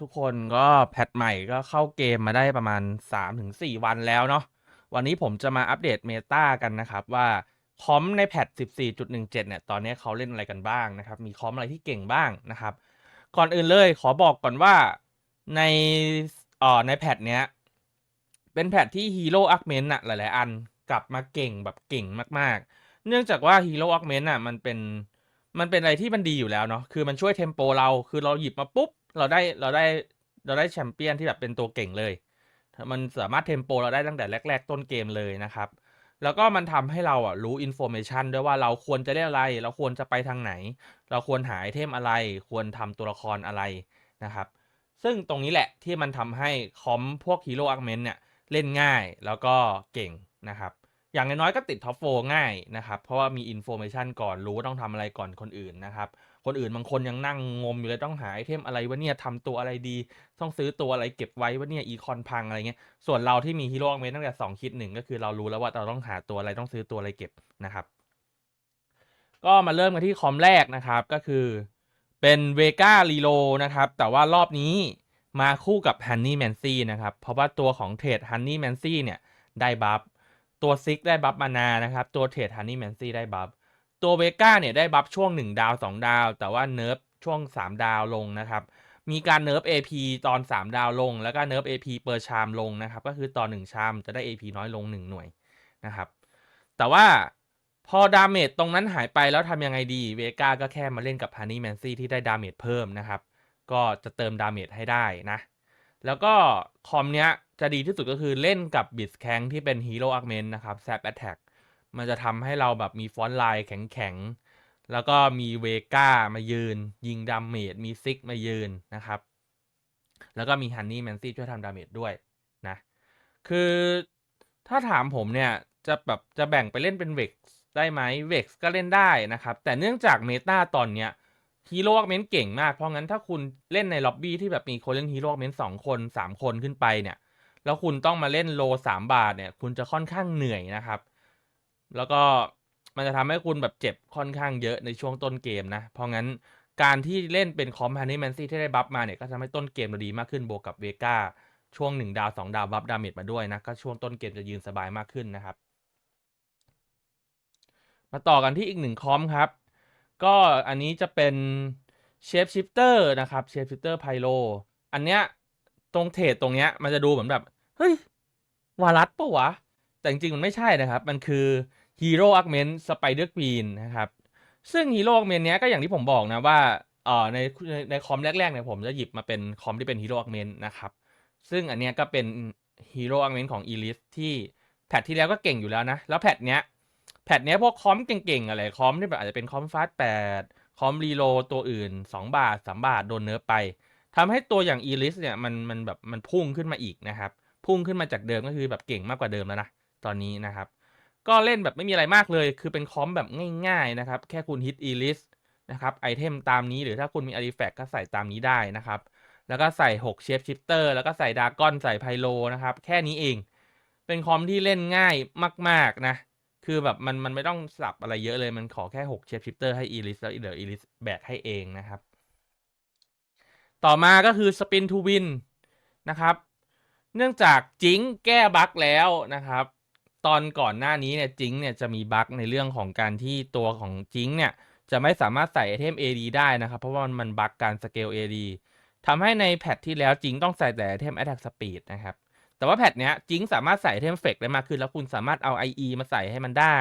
ทุกคนก็แพทใหม่ก็เข้าเกมมาได้ประมาณ 3-4 วันแล้วเนาะวันนี้ผมจะมาอัปเดตเมตากันนะครับว่าคอมในแพท 14.17 เนี่ย ตอนนี้เขาเล่นอะไรกันบ้างนะครับ มีคอมอะไรที่เก่งบ้างนะครับ ก่อนอื่นเลยขอบอกก่อนว่าในอ่อในแพทเนี้ย เป็นแพทที่ฮีโร่อักเมนอะหลาย ๆ อันกลับมาเก่งแบบเก่งมาก ๆ เนื่องจากว่าฮีโร่อักเมนอะมันเป็นมันเป็นอะไรที่มันดีอยู่แล้วเนาะ คือมันช่วยเทมโปเรา คือเราหยิบมาปุ๊บ เราได้เราได้เราได้แชมเปี้ยนที่แบบเป็นตัวเก่งเลย มันสามารถเทมโปเราได้ตั้งแต่แรก ๆ ต้นเกมเลยนะครับ แล้วก็มันทำให้เราอะรู้อินโฟเมชันด้วยว่าเราควรจะเล่นอะไร เราควรจะไปทางไหน เราควรหาไอเทมอะไร ควรทำตัวละครอะไรนะครับ ซึ่งตรงนี้แหละที่มันทำให้คอมพวกฮีโร่อาร์เมนเนี่ยเล่นง่ายแล้วก็เก่งนะครับ อย่างน้อยๆก็ติดท็อปโฟง่ายนะครับ เพราะว่ามีอินโฟเมชันก่อนรู้ว่าต้องทำอะไรก่อนคนอื่นนะครับ คนอื่นบางคนยังนั่งงมอยู่เลยต้องหาไอเทมอะไรวะเนี่ยทำตัวอะไรดี ต้องซื้อตัวอะไรเก็บไว้วะเนี่ยอีคอนพังอะไรเงี้ย ส่วนเราที่มีฮีโร่เมตั้งแต่สองคิดหนึ่งก็คือเรารู้แล้วว่าเราต้องหาตัวอะไรต้องซื้อตัวอะไรเก็บนะครับ ก็มาเริ่มกันที่คอมแรกนะครับก็คือเป็นเวก้าลีโลนะครับ แต่ว่ารอบนี้มาคู่กับฮันนี่แมนซี่นะครับ เพราะว่าตัวของเทรดฮันนี่แมนซี่เนี่ยได้บัฟ ตัวซิกได้บัฟมานานะครับ ตัวเทรดฮันนี่แมนซี่ได้บัฟ ตัวเวก้าเนี่ยได้บัฟช่วง 1 ดาว 2 ดาว แต่ว่าเนิร์ฟช่วง 3 ดาวลงนะครับ มีการเนิร์ฟ AP ตอน 3 ดาวลง แล้วก็เนิร์ฟ AP เปอร์ชามลงนะครับ ก็คือตอน1ชามจะได้ AP น้อยลง 1 หน่วยนะครับ แต่ว่าพอดาเมจตรงนั้นหายไปแล้วทำยังไงดีเวก้าก็แค่มาเล่นกับฮันนี่แมนซี่ที่ได้ดาเมจเพิ่มนะครับ ก็จะเติมดาเมจให้ได้นะ แล้วก็คอมเนี้ยจะดีที่สุดก็คือเล่นกับบิสแคงที่เป็นฮีโร่อาร์เมนนะครับแซปแอตแทก มันจะทำให้เราแบบมีฟอนต์ไลน์แข็งๆ แล้วก็มีเวก้ามายืน ยิงดาเมจมีซิกมายืนนะครับ แล้วก็มีฮันนี่แมนซี่ช่วยทำดาเมจด้วยนะ คือถ้าถามผมเนี่ย จะแบบจะแบ่งไปเล่นเป็นเวกได้ไหมเวกก็เล่นได้นะครับ แต่เนื่องจากเมตาตอนเนี้ยฮีโร่เมนเก่งมาก เพราะงั้นถ้าคุณเล่นในล็อบบี้ที่แบบมีคนเล่นฮีโร่เมนสองคนสามคนขึ้นไปเนี่ย แล้วคุณต้องมาเล่นโลสามบาทเนี่ย คุณจะค่อนข้างเหนื่อยนะครับ แล้วก็มันจะทำให้คุณแบบเจ็บค่อนข้างเยอะในช่วงต้นเกมนะ เพราะงั้นการที่เล่นเป็นคอมพานีแมนซี่ที่ได้บัฟมาเนี่ย ก็ทำให้ต้นเกมเราดีมากขึ้นบวกกับเวก้าช่วง 1 ดาว 2 ดาวบัฟดาเมจมาด้วยนะ ก็ช่วงต้นเกมจะยืนสบายมากขึ้นนะครับ มาต่อกันที่อีกหนึ่งคอมครับ ก็อันนี้จะเป็นเชฟชิปเตอร์นะครับเชฟชิปเตอร์ไพโลอันเนี้ยตรงเทรดตรงเนี้ยมันจะดูเหมือนแบบ เฮ้ยวารัสปะวะ แต่จริงมันไม่ใช่นะครับ มันคือ ฮีโร่อาร์เมนสไปเดอร์กรีนนะครับ ซึ่งฮีโร่อาร์เมนเนี้ยก็อย่างที่ผมบอกนะว่าเอ่อในในในคอมแรกๆเนี่ยผมจะหยิบมาเป็นคอมที่เป็นฮีโร่อาร์เมนนะครับ ซึ่งอันเนี้ยก็เป็นฮีโร่อาร์เมนของอีลิสที่แพทที่แล้วก็เก่งอยู่แล้วนะ แล้วแพทเนี้ยแพทเนี้ยพวกคอมเก่งๆอะไรคอมที่แบบอาจจะเป็นคอมฟาสแปดคอมรีโลตัวอื่น 2 บาท 3 บาทโดนเนิร์ฟไปทำให้ตัวอย่างอีลิสเนี่ยมันมันแบบมันพุ่งขึ้นมาอีกนะครับ พุ่งขึ้นมาจากเดิมก็คือแบบเก่งมากกว่าเดิมแล้วนะตอนนี้นะครับ ก็เล่นแบบไม่มีอะไรมากเลย คือเป็นคอมแบบง่ายๆนะครับ แค่คุณฮิตอีลิสนะครับไอเทมตามนี้หรือถ้าคุณมีอาร์ติแฟกต์ก็ใส่ตามนี้ได้นะครับ แล้วก็ใส่ 6 เชฟชิปเตอร์แล้วก็ใส่ดากอนใส่ไพโลนะครับ แค่นี้เอง เป็นคอมที่เล่นง่ายมากๆนะ คือแบบมันมันไม่ต้องสับอะไรเยอะเลย มันขอแค่ 6 เชฟชิปเตอร์ให้อีลิสแล้วเดี๋ยวอีลิสแบกให้เองนะครับ ต่อมาก็คือสปินทูวินนะครับ เนื่องจากจิงแก้บั๊กแล้วนะครับ ตอนก่อนหน้านี้เนี่ยจิงเนี่ยจะมีบั๊กในเรื่องของการที่ตัวของจิงเนี่ยจะไม่สามารถใส่ไอเทม AD ได้นะครับ เพราะว่ามันบั๊กการสเกล AD ทำให้ในแพทที่แล้วจิงต้องใส่แต่ไอเทม Attack Speed นะครับแต่ว่าแพทเนี้ยจิงสามารถใส่ไอเทมเฟกได้มากขึ้น แล้วคุณสามารถเอา IE มาใส่ให้มันได้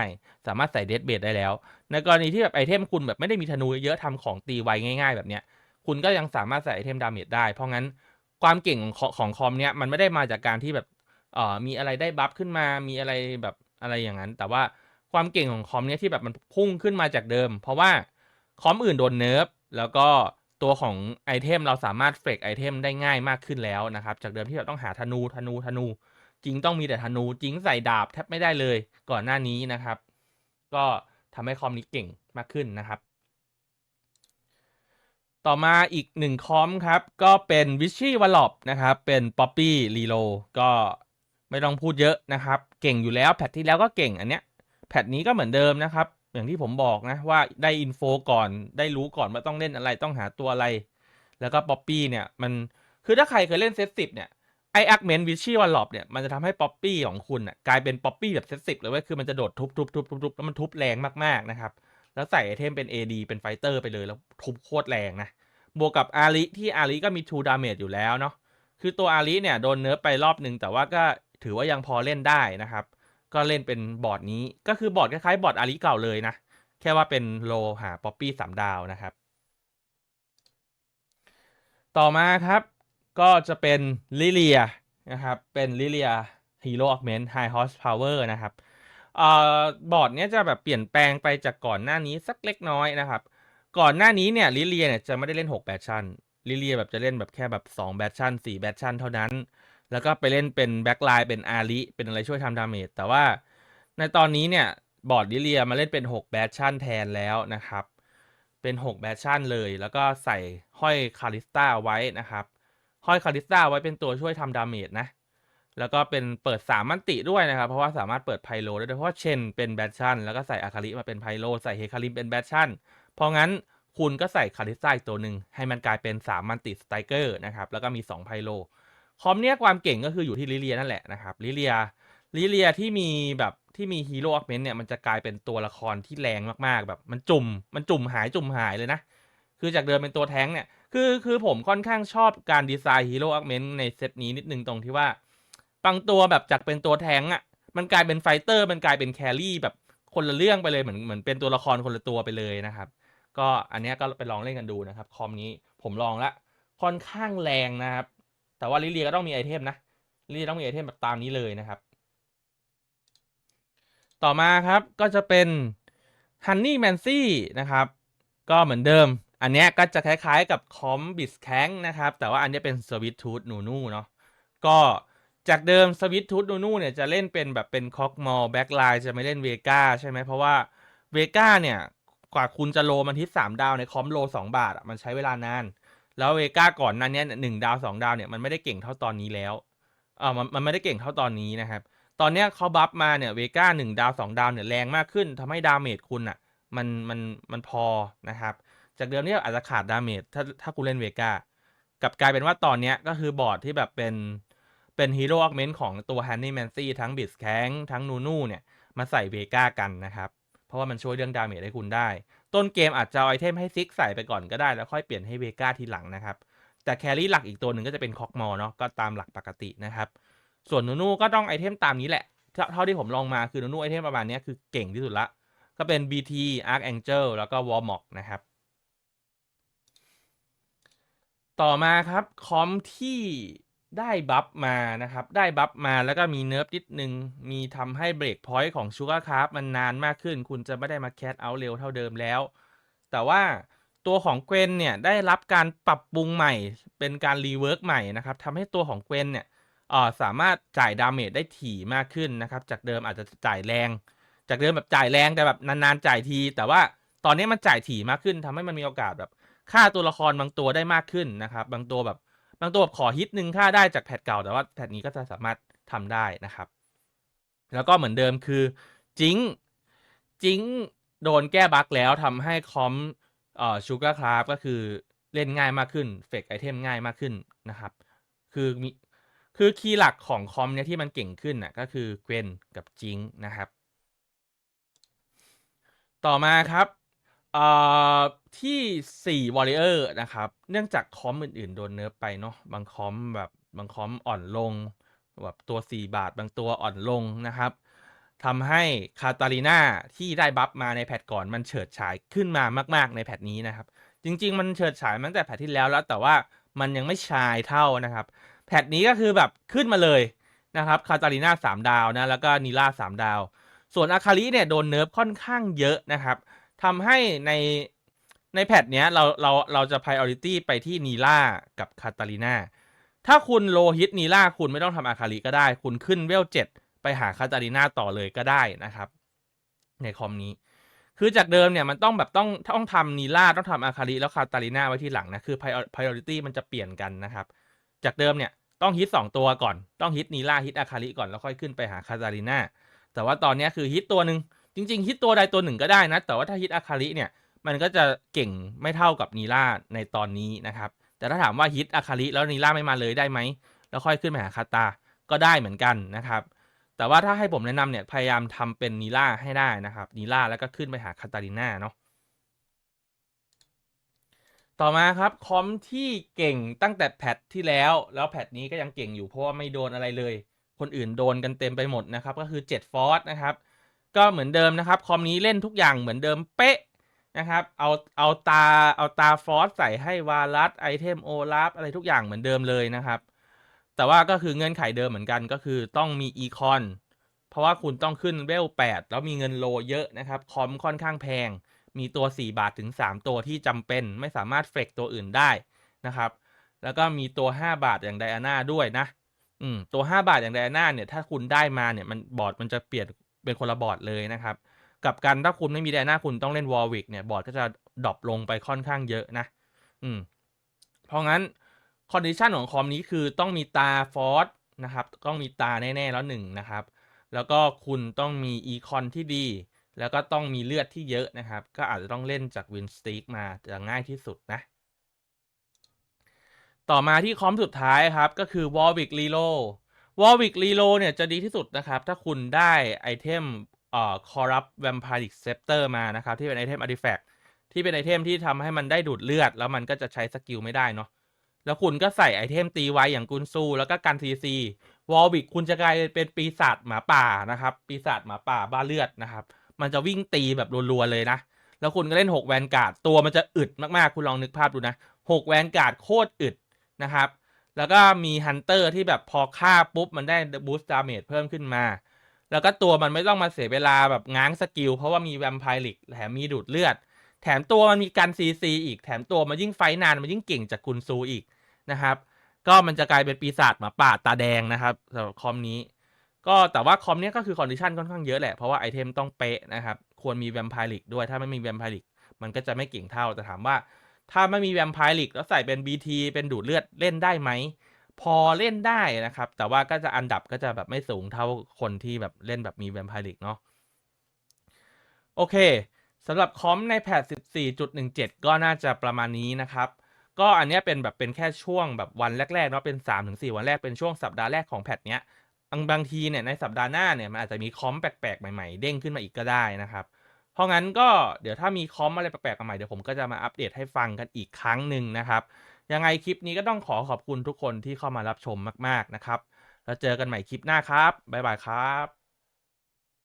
สามารถใส่เดดเบดได้แล้ว ในกรณีที่แบบไอเทมคุณแบบไม่ได้มีธนูเยอะทำของตีไวง่ายๆ แบบเนี้ยคุณก็ยังสามารถใส่ไอเทมดาเมจได้ เพราะงั้นความเก่งของของคอมเนี้ยมันไม่ได้มาจากการที่แบบ เอ่อมีอะไรได้บัฟขึ้นมามีอะไรแบบอะไรอย่างนั้น แต่ว่าความเก่งของคอมเนี้ยที่แบบมันพุ่งขึ้นมาจากเดิม เพราะว่าคอมอื่นโดนเนิร์ฟแล้วก็ตัวของไอเทมเราสามารถเฟกไอเทมได้ง่ายมากขึ้นแล้วนะครับ จากเดิมที่เราต้องหาธนูธนูธนู จริงต้องมีแต่ธนูจริงใส่ดาบแทบไม่ได้เลยก่อนหน้านี้นะครับ ก็ทำให้คอมนี้เก่งมากขึ้นนะครับ ต่อมาอีกหนึ่งคอมครับ ก็เป็นวิช h ี v ว l o p นะครับ เป็น Poppy Relo ก็ ไม่ต้องพูดเยอะนะครับ เก่งอยู่แล้วแพทที่แล้วก็เก่งอันเนี้ยแพทนี้ก็เหมือนเดิมนะครับ อย่างที่ผมบอกนะว่าได้อินโฟก่อนได้รู้ก่อนว่าต้องเล่นอะไรต้องหาตัวอะไร แล้วก็ Poppy เนี่ยมันคือถ้าใครเคยเล่นเซตสิบเนี่ยไอแอคเมนวิชี่วันลอบเนี่ยมันจะทำให้ป๊อปปี้ของคุณอะกลายเป็นป๊อปปี้แบบเซตสิบเลยเว้ยคือมันจะโดดทุบทุบทุบทุบทุบแล้วมันทุบแรงมากๆนะครับ แล้วใส่ไอเทมเป็น AD เป็นไฟเตอร์ไปเลยแล้วทุบโคตรแรงนะบวกกับอาริที่อาริก็มี2 damage อยู่แล้วเนาะคือตัวอาริเนี่ยโดนเนิร์ฟไปรอบหนึ่งแต่ว่าก็ ถือว่ายังพอเล่นได้นะครับ ก็เล่นเป็นบอร์ดนี้ก็คือบอร์ดคล้ายๆบอร์ดอาริเก่าเลยนะ แค่ว่าเป็นโลหาป๊อปปี้สามดาวนะครับ ต่อมาครับก็จะเป็นลิเลียนะครับ เป็นลิเลียฮีโร่ออ g เมนต์ไฮฮอสพาวเวอร์นะครับเออบอร์ดเนี้ยจะแบบเปลี่ยนแปลงไปจากก่อนหน้านี้สักเล็กน้อยนะครับ ก่อนหน้านี้เนี่ยลิเลียเนี่ยจะไม่ได้เล่น6แบทชั่นลิเลียแบบจะเล่นแบบแค่แบบ2แบทชั่น4แบทชั่นเท่านั้น แล้วก็ไปเล่นเป็นแบ็กไลน์เป็นอาริเป็นอะไรช่วยทำดาเมจแต่ว่าในตอนนี้เนี่ยบอร์ดลิเลียมาเล่นเป็น 6 แบทชั่นแทนแล้วนะครับ เป็น 6 แบทชั่นเลย แล้วก็ใส่ห้อยคาริสตาไว้นะครับ ห้อยคาริสตาไว้เป็นตัวช่วยทำดาเมจนะ แล้วก็เป็นเปิด 3 มันติด้วยนะครับ เพราะว่าสามารถเปิดไพโลได้ด้วยเพราะว่าเชนเป็นแบทชั่นแล้วก็ใส่อาคาริมาเป็นไพโลใส่เฮคาริมเป็นแบทชั่น เพราะงั้นคุณก็ใส่คาริสตาอีกตัวหนึ่งให้มันกลายเป็น 3 มันติสไตเกอร์นะครับ แล้วก็มี 2 ไพโล คอมเนี้ยความเก่งก็คืออยู่ที่ลิเลียนั่นแหละนะครับลิเลียลิเลียที่มีแบบที่มีฮีโร่ออ g เมนเนี่ยมันจะกลายเป็นตัวละครที่แรงมากๆ แบบมันจุ่มมันจุ่มหายจุ่มหายเลยนะ คือจากเดิมเป็นตัวแท้งเนี่ยคือคือผมค่อนข้างชอบการดีไซน์ฮีโร่ออ g เมนในเซตนี้นิดนึงตรงที่ว่าบางตัวแบบจากเป็นตัวแท้งอะมันกลายเป็นไฟเตอร์ มันกลายเป็นแครี่แบบคนละเรื่องไปเลยเหมือนเหมือนเป็นตัวละครคนละตัวไปเลยนะครับ ก็อันเนี้ยก็ไปลองเล่นกันดูนะครับคอมนี้ผมลองละค่อนข้างแรงนะครับ แต่ว่าลิเลียก็ต้องมีไอเทมนะลิเลียต้องมีไอเทมแบบตามนี้เลยนะครับ ต่อมาครับก็จะเป็น Honey m a n c y นะครับ ก็เหมือนเดิม อันนี้ก็จะคล้ายๆกับคอมบิสแข้งนะครับ แต่ว่าอันนี้เป็นสวิตทูธนูนูเนาะก็จากเดิมสวิตทูธนูนูเนี่ยจะเล่นเป็นแบบเป็นคอกมอลแบ็กไลน์จะไม่เล่นเวกาใช่ไหมเพราะว่าเวกาเนี่ยกว่าคุณจะโลมันทิศสามดาวในคอมโลสองบาทมันใช้เวลานาน แล้วเวก้าก่อนนั้นเนี่ยหนึ่งดาวสองดาวเนี่ยมันไม่ได้เก่งเท่าตอนนี้แล้วเออมันมันไม่ได้เก่งเท่าตอนนี้นะครับ ตอนเนี้ยเขาบัฟมาเนี่ยเวก้าหนึ่งดาวสองดาวเนี่ยแรงมากขึ้นทำให้ดาเมจคุณอะมันมันมันพอนะครับ จากเดิมที่ยอาจจะขาดดาเมจถ้าถ้าคุณเล่นเวก้ากับกลายเป็นว่าตอนเนี้ยก็คือบอร์ดที่แบบเป็นเป็นฮีโร่ออ g เมนต์ของตัว h a n n y m a n c y ทั้งบิสแข้งทั้งนูนูเนี่ยมาใส่เวก้ากันนะครับ เพราะว่ามันช่วยเรื่องดาเมจให้คุณได้ ต้นเกมอาจจะเอาไอเทมให้ซิกใส่ไปก่อนก็ได้ แล้วค่อยเปลี่ยนให้เวก้าทีหลังนะครับ แต่แครี่หลักอีกตัวหนึ่งก็จะเป็นคอกมอเนาะก็ตามหลักปกตินะครับ ส่วนนูนูก็ต้องไอเทมตามนี้แหละ เท่าที่ผมลองมาคือนูนูไอเทมประมาณนี้คือเก่งที่สุดละ ก็เป็น BT Arc Angel แล้วก็ Warmog นะครับ ต่อมาครับคอมที่ ได้บัฟมานะครับ ได้บัฟมาแล้วก็มีเนิร์ฟนิดนึง มีทำให้เบรกพอยต์ของชูการ์คาร์มันนานมากขึ้น คุณจะไม่ได้มาแคทเอาเร็วเท่าเดิมแล้ว แต่ว่าตัวของเกวนเนี่ยได้รับการปรับปรุงใหม่ เป็นการรีเวิร์กใหม่นะครับทำให้ตัวของเกวนเนี่ยสามารถจ่ายดาเมจได้ถี่มากขึ้นนะครับ จากเดิมอาจจะจ่ายแรง จากเดิมแบบจ่ายแรงแต่แบบนานๆจ่ายที แต่ว่าตอนนี้มันจ่ายถี่มากขึ้นทำให้มันมีโอกาสแบบฆ่าตัวละครบางตัวได้มากขึ้นนะครับ บางตัวแบบ บางตัวแบบขอฮิตหนึ่งฆ่าได้จากแพทเก่า แต่ว่าแพทนี้ก็จะสามารถทำได้นะครับ แล้วก็เหมือนเดิมคือจิงจิงโดนแก้บั๊กแล้วทำให้คอมเอ่อชูการ์คราฟก็คือเล่นง่ายมากขึ้นเฟกไอเทมง่ายมากขึ้นนะครับ คือมีคือคีย์หลักของคอมเนี่ยที่มันเก่งขึ้นน่ะก็คือเกวนกับจิงนะครับ ต่อมาครับ เอ่อที่4 Warrior นะครับ เนื่องจากคอมอื่นๆ โดนเนิร์ฟไปเนาะบางคอมแบบบางคอมอ่อนลงแบบตัว 4 บาทบางตัวอ่อนลงนะครับทำให้คาตาลีนาที่ได้บัฟมาในแพทก่อนมันเฉิดฉายขึ้นมามาก ๆ ในแพทนี้นะครับ จริง ๆ มันเฉิดฉายมาตั้งแต่แพทที่แล้วแล้ว แต่ว่ามันยังไม่ชายเท่านะครับ แพทนี้ก็คือแบบขึ้นมาเลยนะครับคาตาลีนาสามดาวนะแล้วก็นีล่าสามดาว ส่วนอาคาริเนี่ยโดนเนิร์ฟค่อนข้างเยอะนะครับ ทำให้ในในแพทเนี้ยเราเราเราจะ priority ไปที่นีล่ากับคาตาลินาถ้าคุณโลฮิตนีล่าคุณไม่ต้องทำอาคาริก็ได้ คุณขึ้นเวลเจ็ดไปหาคาตาลินาต่อเลยก็ได้นะครับ ในคอมนี้ คือจากเดิมเนี่ยมันต้องแบบต้องต้องทำนีล่าต้องทำอาคาริแล้วคาตาลินาไว้ที่หลังนะ คือ priority มันจะเปลี่ยนกันนะครับ จากเดิมเนี่ยต้องฮิตสองตัวก่อน ต้องฮิตนีล่าฮิตอาคาริก่อนแล้วค่อยขึ้นไปหาคาตาลินาแต่ว่าตอนเนี้ยคือฮิตตัวหนึ่ง จริง ๆ ฮิตตัวใดตัวหนึ่งก็ได้นะ แต่ว่าถ้าฮิตอาคาริเนี่ย มันก็จะเก่งไม่เท่ากับนีล่าในตอนนี้นะครับ แต่ถ้าถามว่าฮิตอาคาริแล้วนีล่าไม่มาเลยได้ไหม แล้วค่อยขึ้นไปหาคาตา ก็ได้เหมือนกันนะครับ แต่ว่าถ้าให้ผมแนะนำเนี่ย พยายามทำเป็นนีล่าให้ได้นะครับ นีล่าแล้วก็ขึ้นไปหาคาตาลิน่าเนาะ ต่อมาครับคอมที่เก่งตั้งแต่แพทที่แล้ว แล้วแพทนี้ก็ยังเก่งอยู่เพราะว่าไม่โดนอะไรเลย คนอื่นโดนกันเต็มไปหมดนะครับ ก็คือ 7 ฟอร์สนะครับ ก็เหมือนเดิมนะครับคอมนี้เล่นทุกอย่างเหมือนเดิมเป๊ะนะครับเอาเอาตาเอาตาฟอสใส่ให้วาลัสไอเทมโอลาฟอะไรทุกอย่างเหมือนเดิมเลยนะครับ แต่ว่าก็คือเงื่อนไขเดิมเหมือนกันก็คือต้องมีอีคอนเพราะว่าคุณต้องขึ้นเวล 8 แล้วมีเงินโลเยอะนะครับ คอมค่อนข้างแพง มีตัว 4 บาทถึง 3 ตัวที่จำเป็นไม่สามารถเฟกตัวอื่นได้นะครับ แล้วก็มีตัว 5 บาทอย่างไดอาน่าด้วยนะอืมตัว 5 บาทอย่างไดอาน่าเนี่ยถ้าคุณได้มาเนี่ยมันบอร์ดมันจะเปลี่ยน เป็นคนละบอร์ดเลยนะครับ กับการถ้าคุณไม่มีไดน่าคุณต้องเล่นวอลวิกเนี่ยบอร์ดก็จะดรอปลงไปค่อนข้างเยอะนะ อืม เพราะงั้นคอนดิชันของคอมนี้คือต้องมีตาฟอสนะครับ ต้องมีตาแน่ๆแล้วหนึ่งนะครับ แล้วก็คุณต้องมีอีคอนที่ดี แล้วก็ต้องมีเลือดที่เยอะนะครับ ก็อาจจะต้องเล่นจากวินสติกมาจะง่ายที่สุดนะ ต่อมาที่คอมสุดท้ายครับ ก็คือ Warwick Reload Warwick Reload เนี่ยจะดีที่สุดนะครับ ถ้าคุณได้ไอเทมเอ่อ Corrupt Vampiric Scepter มานะครับ ที่เป็นไอเทม Artifact ที่เป็นไอเทมที่ทำให้มันได้ดูดเลือด แล้วมันก็จะใช้สกิลไม่ได้เนาะแล้วคุณก็ใส่ไอเทมตีไว้อย่างกุนซู แล้วก็กันซีซีวอลวิกคุณจะกลายเป็นปีศาจหมาป่านะครับ ปีศาจหมาป่าบ้าเลือดนะครับ มันจะวิ่งตีแบบรัวๆเลยนะ แล้วคุณก็เล่น 6 แวนการ์ดตัวมันจะอึดมากๆ คุณลองนึกภาพดูนะ 6 แวนการ์ดโคตรอึดนะครับ แล้วก็มีฮันเตอร์ที่แบบพอฆ่าปุ๊บ มันได้บูสต์ดาเมจเพิ่มขึ้นมา แล้วก็ตัวมันไม่ต้องมาเสียเวลาแบบง้างสกิล เพราะว่ามีแวมไพร์ลิกแถมมีดูดเลือด แถมตัวมันมีการซีซีอีกแถมตัวมันยิ่งไฟนานมันยิ่งเก่งจากกุนซูอีกนะครับ ก็มันจะกลายเป็นปีศาจหมาป่าตาแดงนะครับสำหรับคอมนี้ ก็แต่ว่าคอมนี้ก็คือคอนดิชันค่อนข้างเยอะแหละเพราะว่าไอเทมต้องเป๊ะนะครับควรมีแวมไพร์ลิกด้วยถ้าไม่มีแวมไพร์ลิกมันก็จะไม่เก่งเท่าแต่ถามว่า ถ้าไม่มีแวมไพร์ลิกแล้วใส่เป็น BT เป็นดูดเลือดเล่นได้ไหม พอเล่นได้นะครับ แต่ว่าก็จะอันดับก็จะแบบไม่สูงเท่าคนที่แบบเล่นแบบมีแวมไพร์ลิกเนาะโอเคสำหรับคอมในแพท14.17 ก็น่าจะประมาณนี้นะครับ ก็อันนี้เป็นแบบเป็นแค่ช่วงแบบวันแรกๆเนาะเป็น 3-4 วันแรกเป็นช่วงสัปดาห์แรกของแพทเนี้ยบางบางทีเนี่ยในสัปดาห์หน้าเนี่ยมันอาจจะมีคอมแปลกๆ ใหม่ๆ เด้งขึ้นมาอีกก็ได้นะครับ เพราะงั้นก็เดี๋ยวถ้ามีคอมอะไรแปลกๆใหม่เดี๋ยวผมก็จะมาอัปเดตให้ฟังกันอีกครั้งหนึ่งนะครับ ยังไงคลิปนี้ก็ต้องขอขอบคุณทุกคนที่เข้ามารับชมมากๆนะครับ แล้วเจอกันใหม่คลิปหน้าครับบ๊ายบายครับ